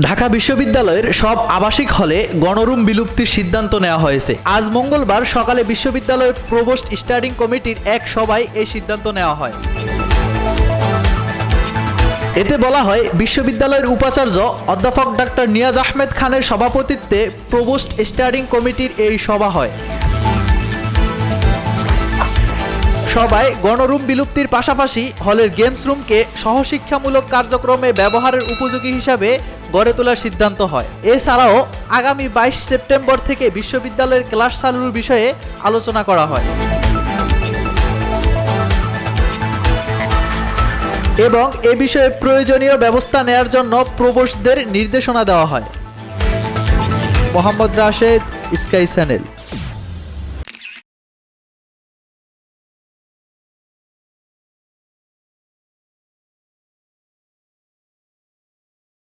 ঢাকা বিশ্ববিদ্যালয়ের সব আবাসিক হলে গণরুম বিলুপ্তির সিদ্ধান্ত নেওয়া হয়েছে। আজ মঙ্গলবার সকালে বিশ্ববিদ্যালয়ের প্রবোস্ট স্টাডিং কমিটির এক সভায় এই সিদ্ধান্ত নেওয়া হয়। এতে বলা হয়, বিশ্ববিদ্যালয়ের উপাচার্য অধ্যাপক ডাক্তার নিয়াজ আহমেদ খানের সভাপতিত্বে প্রবোস্ট স্টাডিং কমিটির এই সভা হয়। সবাই গণরুম বিলুপ্তির পাশাপাশি হলের গেমস রুমকে সহশিক্ষামূলক কার্যক্রমে ব্যবহারের উপযোগী হিসাবে গড়ে তোলার সিদ্ধান্ত হয়। এছাড়াও আগামী বাইশ সেপ্টেম্বর থেকে বিশ্ববিদ্যালয়ের ক্লাস চালুর বিষয়ে আলোচনা করা হয়। এবং এ বিষয়ে প্রয়োজনীয় ব্যবস্থা নেয়ার জন্য প্রবোসদের নির্দেশনা দেওয়া হয়। Mohammad Rashed, Sky channel.